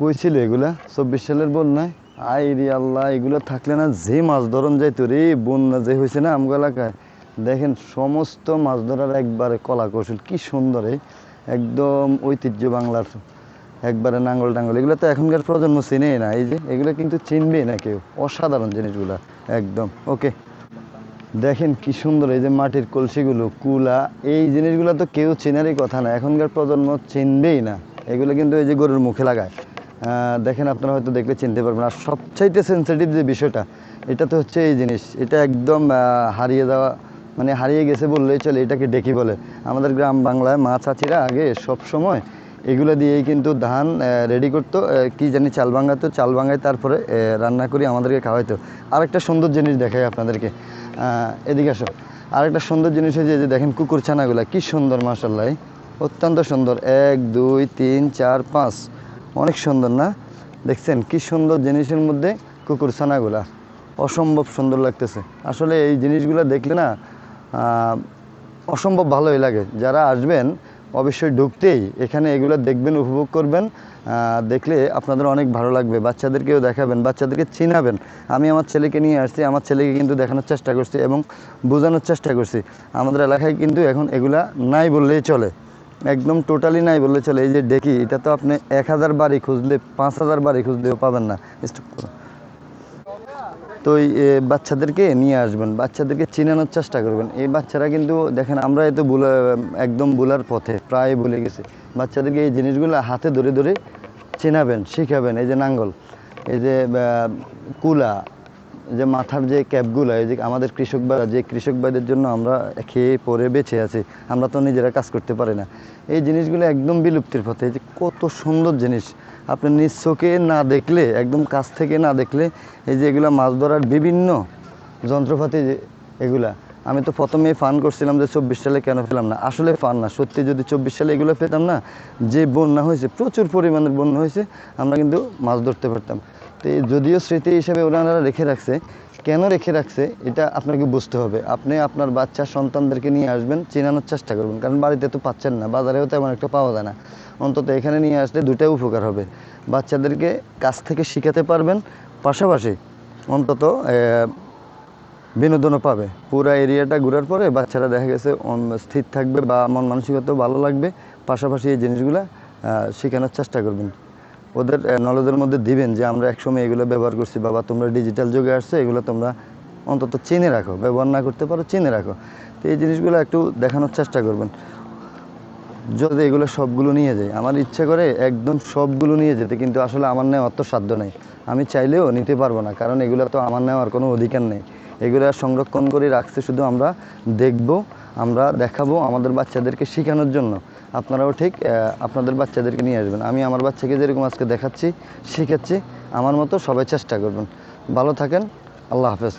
কইছিল এগুলা? চব্বিশ সালের বন্যায়? আই রে আল্লাহ, এগুলো থাকলে না যে মাছ ধরন যাইতো রে, বন্যা যে হয়েছে না আমগো এলাকায়। দেখেন, সমস্ত মাছ ধরার একবারে কলা কৌশল কি সুন্দর একদম ঐতিহ্য বাংলার, একবারে নাঙ্গল টাঙ্গল। এগুলো তো এখনকার প্রজন্ম চিনেই না। এই যে, এগুলো কিন্তু চিনবেই না কেউ। অসাধারণ জিনিসগুলা, একদম। ওকে। দেখেন, কি সুন্দর এই যে মাটির কলসিগুলো, কুলা, এই জিনিসগুলো তো কেউ চেনারই কথা না। এখনকার প্রজন্ম চিনবেই না। এগুলো কিন্তু এই যে গরুর মুখে লাগায়। দেখেন আপনারা হয়তো দেখলে চিনতে পারবেন। আর সবচাইতে সেন্সিটিভ যে বিষয়টা এটা তো হচ্ছে এই জিনিস, এটা একদম হারিয়ে যাওয়া মানে হারিয়ে গেছে বললেই চলে, এটাকে ডেকি বলে। আমাদের গ্রাম বাংলায় মা চাচিরা আগে সব সময় এগুলো দিয়েই কিন্তু ধান রেডি করতো কি জানি চাল ভাঙাতো, চাল ভাঙায় তারপরে রান্না করি, আমাদেরকে খাওয়াইতো। আরেকটা সুন্দর জিনিস দেখাই আপনাদেরকে। এদিকে আসো। আরেকটা সুন্দর জিনিস হয়েছে যে দেখেন কুকুর ছানাগুলা, কি সুন্দর মাসাল্লাহ অত্যন্ত সুন্দর। এক, দুই, তিন, চার, পাঁচ। অনেক সুন্দর না? দেখছেন, কি সুন্দর জিনিসের মধ্যে কুকুর ছানাগুলা। অসম্ভব সুন্দর লাগতেছে। আসলে এই জিনিসগুলো দেখলে না অসম্ভব ভালোই লাগে। যারা আসবেন, অবশ্যই ঢুকতেই এখানে এগুলো দেখবেন, উপভোগ করবেন। দেখলে আপনাদের অনেক ভালো লাগবে। বাচ্চাদেরকেও দেখাবেন, বাচ্চাদেরকে চিনাবেন। আমি আমার ছেলেকে নিয়ে আসছি, আমার ছেলেকে কিন্তু দেখানোর চেষ্টা করছি এবং বোঝানোর চেষ্টা করছি। আমাদের এলাকায় কিন্তু এখন এগুলা নাই বললেই চলে। একদম টোটালি নাই বললে চলে। এই যে ডেকি এটা তো আপনি এক হাজার বাড়ি খুঁজলে, পাঁচ হাজার বাড়ি খুঁজলেও পাবেন না। স্টপ করো তো বাচ্চাদেরকে নিয়ে আসবেন, বাচ্চাদেরকে চিনানোর চেষ্টা করবেন। এই বাচ্চারা কিন্তু, দেখেন, আমরা এই তো একদম বুলার পথে, প্রায় ভুলে গেছি। বাচ্চাদেরকে এই জিনিসগুলো হাতে ধরে ধরে চেনাবেন, শিখাবেন। এই যে নাঙ্গল, এই যে কুলা যে মাথার যে ক্যাবগুলো এই যে আমাদের কৃষক বা যে কৃষক ভাইদের জন্য আমরা খেয়ে পরে বেঁচে আছি, আমরা তো নিজেরা কাজ করতে পারি না। এই জিনিসগুলো একদম বিলুপ্তির পথে। এই যে কত সুন্দর জিনিস। আপনি নিজ চোখে না দেখলে, একদম কাছ থেকে না দেখলে, এই যে এগুলো মাছ ধরার বিভিন্ন যন্ত্রপাতি এগুলা আমি তো প্রথমেই ফান করছিলাম যে চব্বিশ সালে কেন পেলাম না। আসলে ফান না, সত্যি যদি চব্বিশ সালে এগুলো পেতাম না, যে বন্যা হয়েছে, প্রচুর পরিমাণের বন্যা হয়েছে, আমরা কিন্তু মাছ ধরতে পারতাম। তো যদিও স্মৃতি হিসেবে ওনারা রেখে রাখছে, কেন রেখে রাখছে, এটা আপনাকে বুঝতে হবে। আপনি আপনার বাচ্চা সন্তানদেরকে নিয়ে আসবেন, চেনানোর চেষ্টা করবেন, কারণ বাড়িতে তো পাচ্ছেন না, বাজারেও তো তেমন একটা পাওয়া যায় না। অন্তত এখানে নিয়ে আসলে দুটাই উপকার হবে। বাচ্চাদেরকে কাছ থেকে শিখাতে পারবেন, পাশাপাশি অন্তত বিনোদনও পাবে। পুরো এরিয়াটা ঘোরার পরে বাচ্চারা দেখা গেছে স্থির থাকবে বা মন মানসিকতাও ভালো লাগবে। পাশাপাশি এই জিনিসগুলো শেখানোর চেষ্টা করবেন। ওদের নলেজের মধ্যে দিবেন যে আমরা একসময় এগুলো ব্যবহার করছি। বাবা, তোমরা ডিজিটাল যুগে আসছো, এগুলো তোমরা অন্তত চিনে রাখো। ব্যবহার না করতে পারো, চিনে রাখো। তো এই জিনিসগুলো একটু দেখানোর চেষ্টা করবেন। যদি এগুলো সবগুলো নিয়ে যাই আমার ইচ্ছা করে একদম সবগুলো নিয়ে যেতে, কিন্তু আসলে আমার নেওয়ার তো সাধ্য নেই। আমি চাইলেও নিতে পারব না, কারণ এগুলো তো আমার নেওয়ার কোনো অধিকার নেই। এগুলো সংরক্ষণ করে রাখছে, শুধু আমরা দেখব, আমরা দেখাবো আমাদের বাচ্চাদেরকে শেখানোর জন্য। আপনারাও ঠিক আপনাদের বাচ্চাদেরকে নিয়ে আসবেন। আমি আমার বাচ্চাকে যেরকম আজকে দেখাচ্ছি, শেখাচ্ছি, আমার মতো সবাই চেষ্টা করবেন। ভালো থাকেন, আল্লাহ হাফেজ।